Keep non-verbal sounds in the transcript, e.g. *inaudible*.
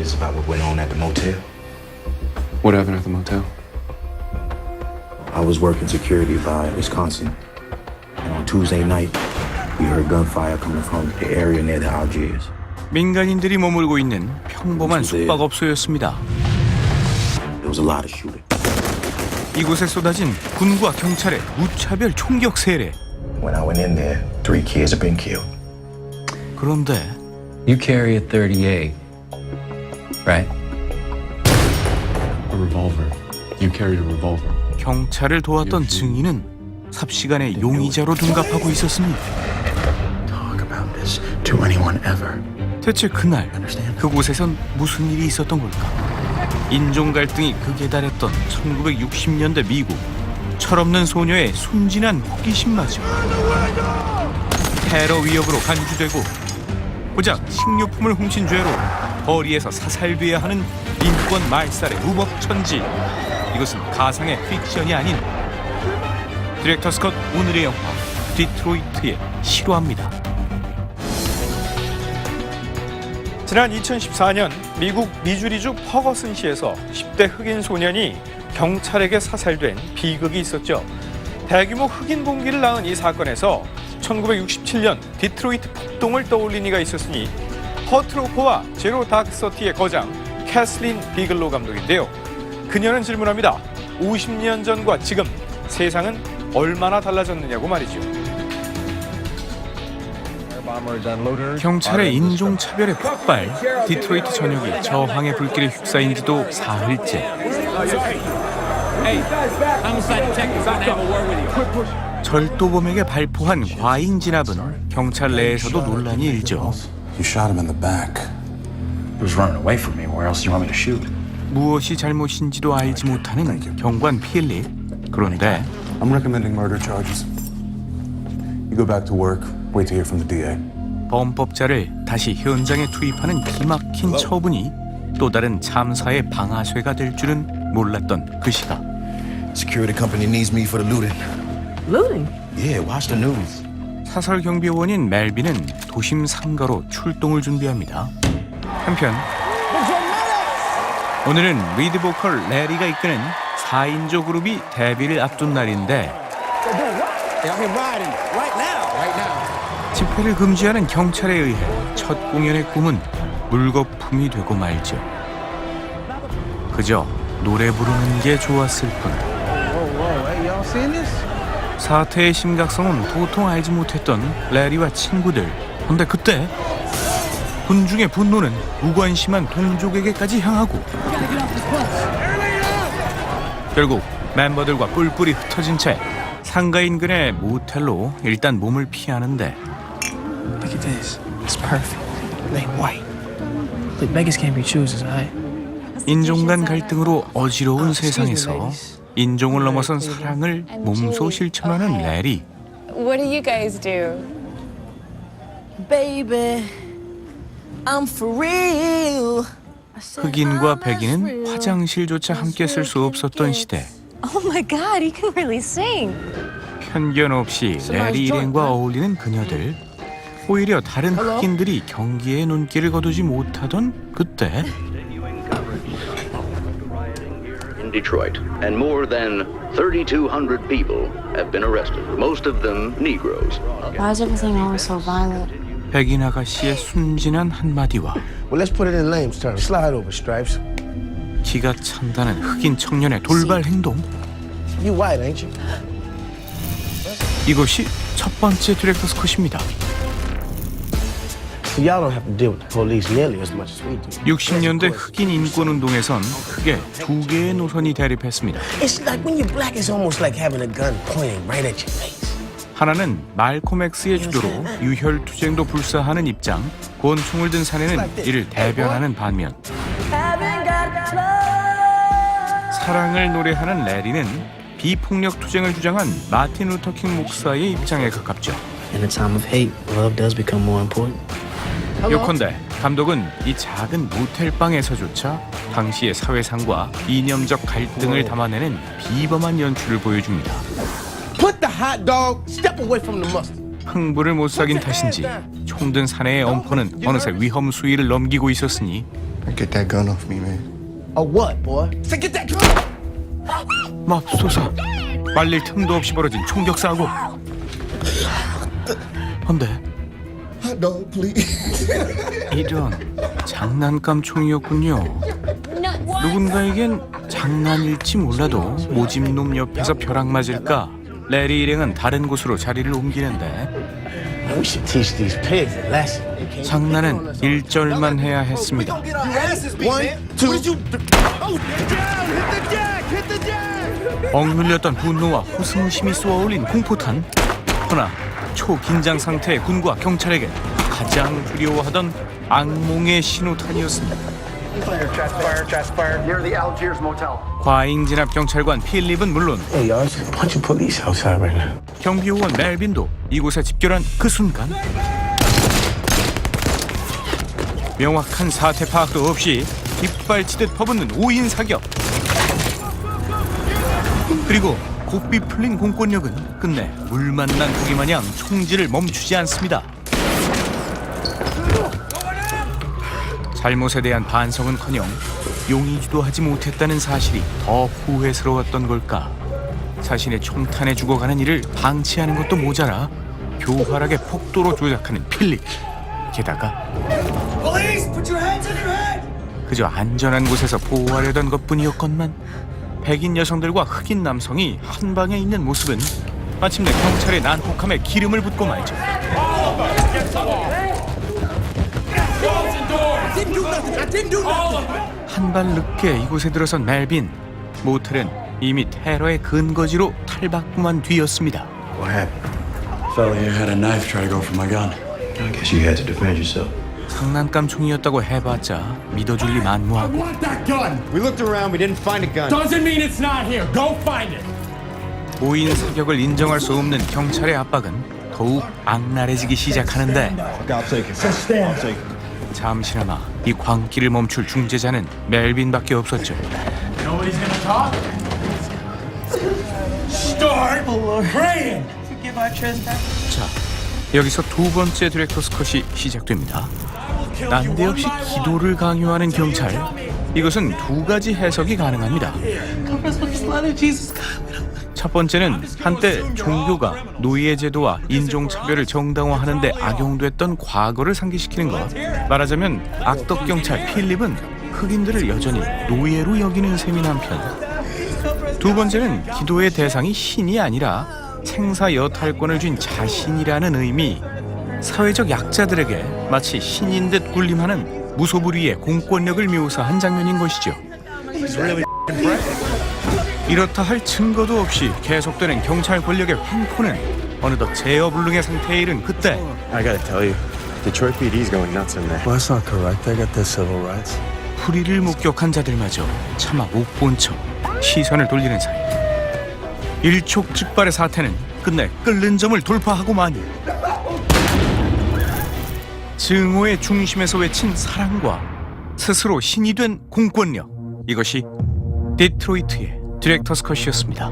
this about what went on at the motel? What happened at the motel? I was working security by Wisconsin. And on Tuesday night, we heard gunfire coming from the area near the Algiers. 민간인들이 머물고 있는 평범한. 숙박업소였습니다. There was a lot of shooting. 이곳에 쏟아진 군과 경찰의 무차별 총격 세례. When I went in there, three kids had been killed. 그런데 You carry a 38, right? A revolver. You carried a revolver. 경찰을 도왔던 증인은 삽시간에 용의자로 둔갑하고 있었으니 Talk about this to anyone ever. 대체 그날 그곳에선 무슨 일이 있었던 걸까? 인종 갈등이 극에 달했던 1960년대 미국 철없는 소녀의 순진한 호기심마저 테러 위협으로 간주되고 고작 식료품을 훔친 죄로 거리에서 사살돼야 하는 인권 말살의 무법천지 이것은 가상의 픽션이 아닌 디렉터 스컷 오늘의 영화 디트로이트의 실화입니다. 지난 2014년 미국 미주리주 퍼거슨시에서 10대 흑인 소년이 경찰에게 사살된 비극이 있었죠. 대규모 흑인 봉기를 낳은 이 사건에서 1967년 디트로이트 폭동을 떠올린 이가 있었으니 허트로퍼와 제로 다크서티의 거장 캐슬린 비글로 감독인데요. 그녀는 질문합니다. 50년 전과 지금 세상은 얼마나 달라졌느냐고 말이죠. 경찰의 인종차별의 폭발, 디트로이트 전역이 저항의 불길에 휩싸인 지도 사흘째. 절도범에게 발포한 과잉 진압은 경찰 내에서도 논란이 일죠. You shot him in the back. He was running away from me. Where else do you want me to shoot? 무엇이 잘못인지도 알지 못하는 경관 필립. 그런데 I'm recommending murder charges. You go back to work. Wait to hear from the DA. 범법자를 다시 현장에 투입하는 기막힌 처분이 또 다른 참사의 방아쇠가 될 줄은 몰랐던 그 시각. Security company needs me for the looting. Looting? Yeah, watch the news. 사설 경비원인 멜빈은 도심 상가로 출동을 준비합니다. 한편 오늘은 리드 보컬 레리가 이끄는 4인조 그룹이 데뷔를 앞둔 날인데 집회를 금지하는 경찰에 의해 첫 공연의 꿈은 물거품이 되고 말죠. 그저 노래 부르는 게 좋았을 뿐. 사태의 심각성은 도통 알지 못했던 레리와 친구들. 근데 그때 군중의 분노는 무관심한 동족에게까지 향하고 결국 멤버들과 뿔뿔이 흩어진 채 상가 인근의 모텔로 일단 몸을 피하는데 Look at this. It's perfect. They white. Look, beggars can't be choosers, alright? 인종 간 갈등으로 어지러운 세상에서 인종을 넘어선 사랑을 몸소 실천하는 레리. What do you guys do? Baby, I'm for real. 흑인과 백인은 화장실조차 함께 쓸 수 없었던 시대. Oh my god, he can really sing. 편견 없이 레리 일행과 어울리는 그녀들. 오히려 다른 흑인들이 경기에 눈길을 거두지 못하던 그때 *laughs* in Detroit, and more than 3,200 people have been arrested, most of them Negroes. Why is everything always so violent? 백인 아가씨의 순진한 한마디와 Well, let's put it in Lame's terms. Slide over, Stripes. 기가 찬다는 흑인 청년의 돌발 행동. You white, ain't you? 이것이 첫 번째 디렉터스 컷입니다. 60년대 흑인 인권 운동에선 크게 두 개의 노선이 대립했습니다. 하나는 말콤 X의 주도로 유혈 투쟁도 불사하는 입장, 권총을 든 사내는 이를 대변하는 반면 사랑을 노래하는 레리는 비폭력 투쟁을 주장한 마틴 루터킹 목사의 입장에 가깝죠. In a time of hate, love does become more important. 요컨대 감독은 이 작은 모텔 방에서조차 당시의 사회상과 이념적 갈등을 담아내는 비범한 연출을 보여줍니다. Put the hot dog, step away from the mustard. 흥부를 못 사귄 탓인지 총든 사내의 엄포는 어느새 위험 수위를 넘기고 있었으니 Get that gun off me, man. A what, boy? Say, get that gun! 맙소사 말릴 틈도 없이 벌어진 총격 사고 헌데 No, please. *laughs* 이런 장난감 총이었군요. 누군가에겐 장난일지 몰라도 모집놈 옆에서 벼락 맞을까? 레리 일행은 다른 곳으로 자리를 옮기는데 We should teach these pigs a lesson. 장난은 일절만 해야 했습니다. One, two, 억눌렸던 분노와 호승심이 쏘아올린 공포탄. 허나 초긴장 상태의 군과 경찰에게 가장 두려워하던 악몽의 신호탄이었습니다 과잉 진압 경찰관 필립은 물론. 경비요원 멜빈도 이곳에 집결한 그 순간 명확한 사태 파악도 없이 깃발치듯 퍼붓는 5인 사격 그리고 곱비 풀린 공권력은 끝내 물 만 난 고기 마냥 총질을 멈추지 않습니다. 잘못에 대한 반성은커녕 용의주도 하지 못했다는 사실이 더 후회스러웠던 걸까? 자신의 총탄에 죽어가는 이를 방치하는 것도 모자라 교활하게 폭도로 조작하는 필립 게다가 그저 안전한 곳에서 보호하려던 것뿐이었건만 백인 여성들과 흑인 남성이 한 방에 있는 모습은 마침내 경찰의 난폭함에 기름을 붓고 말죠 한 발 늦게 이곳에 들어선 멜빈 모텔은 이미 테러의 근거지로 탈바꿈한 뒤였습니다 What happened? Fella here had a knife try to go for my gun. I guess you had to defend yourself. 장난감 총이었다고 해봤자 믿어줄 리 만무하고 We looked around, we didn't find a gun. Doesn't mean it's not here. Go find it. 모인 사격을 인정할 수 없는 경찰의 압박은 더욱 악랄해지기 시작하는데 잠시나마 이 광기를 멈출 중재자는 멜빈밖에 없었죠. Nobody's gonna talk. Start praying. 자, 여기서 두 번째 디렉터 스 컷이 시작됩니다. 난데없이 기도를 강요하는 경찰. 이것은 두 가지 해석이 가능합니다. 첫 번째는 한때 종교가 노예 제도와 인종 차별을 정당화하는 데 악용됐던 과거를 상기시키는 것. 말하자면 악덕 경찰 필립은 흑인들을 여전히 노예로 여기는 셈인 한편 두 번째는 기도의 대상이 신이 아니라 생사 여탈권을 쥔 자신이라는 의미 사회적 약자들에게 마치 신인 듯 군림하는 무소불위의 공권력을 묘사한 장면인 것이죠 이렇다 할 증거도 없이 계속되는 경찰 권력의 횡포는 어느덧 제어불능의 상태에 이른 그때 I gotta tell you, Detroit PD's going nuts in there. Well, that's not correct. I got their civil rights. 불의를 목격한 자들마저 차마 못 본 척 시선을 돌리는 사이 일촉즉발의 사태는 끝내 끓는 점을 돌파하고 마니 증오의 중심에서 외친 사랑과 스스로 신이 된 공권력 이것이 디트로이트의 디렉터스 컷이었습니다.